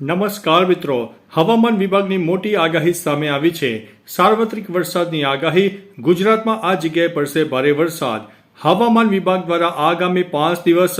નમસ્કાર મિત્રો. હવામાન વિભાગની મોટી આગાહી સામે આવી છે. સાર્વત્રિક વરસાદની આગાહી ગુજરાતમાં આ જગ્યાએ પડશે ભારે વરસાદ. હવામાન વિભાગ દ્વારા આગામી પાંચ દિવસ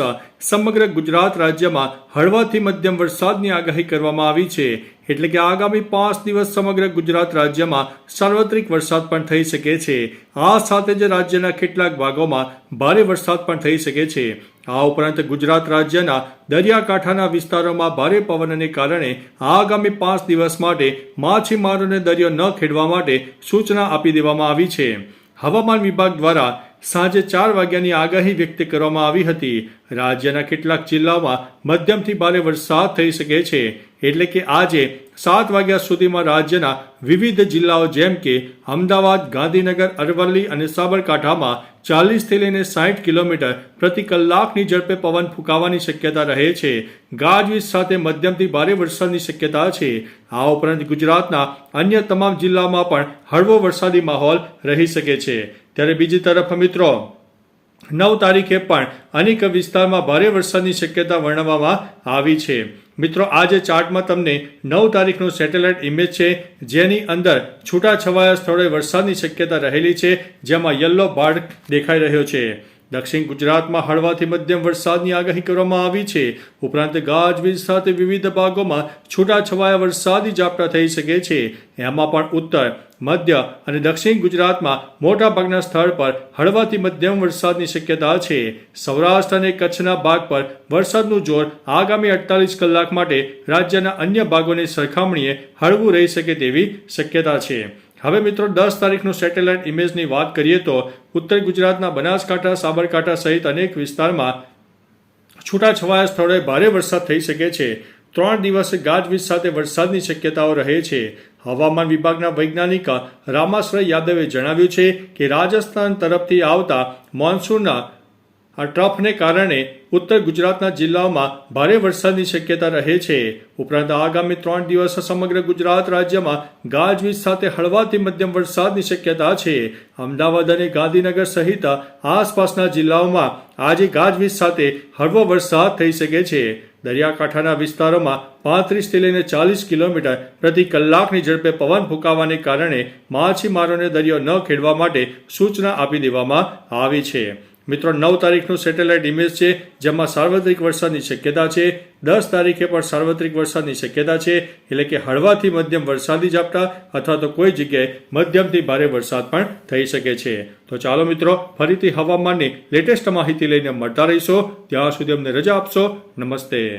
સમગ્ર ગુજરાત રાજ્યમાં હળવાથી મધ્યમ વરસાદની આગાહી કરવામાં આવી છે. એટલે કે આગામી પાંચ દિવસ સમગ્ર ગુજરાત રાજ્યમાં સાર્વત્રિક વરસાદ પણ થઈ શકે છે. આ સાથે જ રાજ્યના કેટલાક ભાગોમાં ભારે વરસાદ પણ થઈ શકે છે. આ ઉપરાંત ગુજરાત રાજ્યના દરિયાકાંઠાના વિસ્તારોમાં ભારે પવનને કારણે આગામી પાંચ દિવસ માટે માછીમારોને દરિયો ન ખેડવા માટે સૂચના આપી દેવામાં આવી છે. હવામાન વિભાગ દ્વારા સાંજે ચાર વાગ્યાની આગાહી વ્યક્ત કરવામાં આવી હતી. રાજ્યના કેટલાક જિલ્લાઓમાં મધ્યમથી ભારે વરસાદ થઈ શકે છે. એટલે કે આજે સાત વાગ્યા સુધીમાં રાજ્યના વિવિધ જિલ્લાઓ જેમ કે અમદાવાદ, ગાંધીનગર, અરવલ્લી અને સાબરકાંઠામાં ચાલીસથી લઈને સાઠ કિલોમીટર પ્રતિ કલાકની ઝડપે પવન ફૂંકાવાની શક્યતા રહે છે. ગાજવીજ સાથે મધ્યમથી ભારે વરસાદની શક્યતા છે. આ ઉપરાંત ગુજરાતના અન્ય તમામ જિલ્લામાં પણ હળવો વરસાદી માહોલ રહી શકે છે. ત્યારે બીજી તરફ મિત્રો, નવ તારીખે પણ અનેક વિસ્તારમાં ભારે વરસાદની શક્યતા વર્ણવવામાં આવી છે. મિત્રો આજે ચાર્ટમાં તમને નવ તારીખનું સેટેલાઇટ ઇમેજ છે, જેની અંદર છૂટાછવાયા સ્થળોએ વરસાદની શક્યતા રહેલી છે, જેમાં યલો બાર્ડ દેખાઈ રહ્યો છે. દક્ષિણ ગુજરાતમાં હળવાથી મધ્યમ વરસાદની આગાહી કરવામાં આવી છે. ઉપરાંત ગાજવીજ સાથે વિવિધ ભાગોમાં છૂટાછવાયા વરસાદી ઝાપટા થઈ શકે છે. એમાં પણ ઉત્તર, મધ્ય અને દક્ષિણ ગુજરાતમાં મોટાભાગના સ્થળ પર હળવાથી મધ્યમ વરસાદની શક્યતા છે. સૌરાષ્ટ્ર અને કચ્છના ભાગ પર વરસાદનું જોર આગામી અડતાલીસ કલાક માટે રાજ્યના અન્ય ભાગોની સરખામણીએ હળવું રહી શકે તેવી શક્યતા છે. હવે મિત્રો, દસ તારીખનું સેટેલાઇટ ઇમેજની વાત કરીએ તો ઉત્તર ગુજરાતના બનાસકાંઠા, સાબરકાંઠા સહિત અનેક વિસ્તારમાં છૂટાછવાયા સ્થળોએ ભારે વરસાદ થઈ શકે છે. ત્રણ દિવસ ગાજવીજ સાથે વરસાદની શક્યતાઓ રહે છે. હવામાન વિભાગના વૈજ્ઞાનિક રામાશ્રય યાદવે જણાવ્યું છે કે રાજસ્થાન તરફથી આવતા મોન્સૂનના આ ટ્રફને કારણે ઉત્તર ગુજરાતના જિલ્લાઓમાં ભારે વરસાદની શક્યતા રહે છે. ઉપરાંત આગામી ત્રણ દિવસ સમગ્ર ગુજરાત રાજ્યમાં ગાજવીજ સાથે હળવાથી મધ્યમ વરસાદની શક્યતા છે. અમદાવાદ અને ગાંધીનગર સહિત આસપાસના જિલ્લાઓમાં આજે ગાજવીજ સાથે હળવો વરસાદ થઈ શકે છે. દરિયાકાંઠાના વિસ્તારોમાં પાંત્રીસથી લઈને ચાલીસ કિલોમીટર પ્રતિ કલાકની ઝડપે પવન ફૂંકાવાને કારણે માછીમારોને દરિયો ન ખેડવા માટે સૂચના આપી દેવામાં આવી છે. મિત્રો, નવ તારીખનું સેટેલાઇટ ઇમેજ છે, જેમાં સાર્વત્રિક વરસાદની શક્યતા છે. દસ તારીખે પણ સાર્વત્રિક વરસાદની શક્યતા છે, એટલે કે હળવાથી મધ્યમ વરસાદી ઝાપટા અથવા તો કોઈ જગ્યાએ મધ્યમથી ભારે વરસાદ પણ થઈ શકે છે. તો ચાલો મિત્રો, ફરીથી હવામાનની લેટેસ્ટ માહિતી લઈને મળતા રહીશો. ત્યાં સુધી અમને રજા આપશો. નમસ્તે.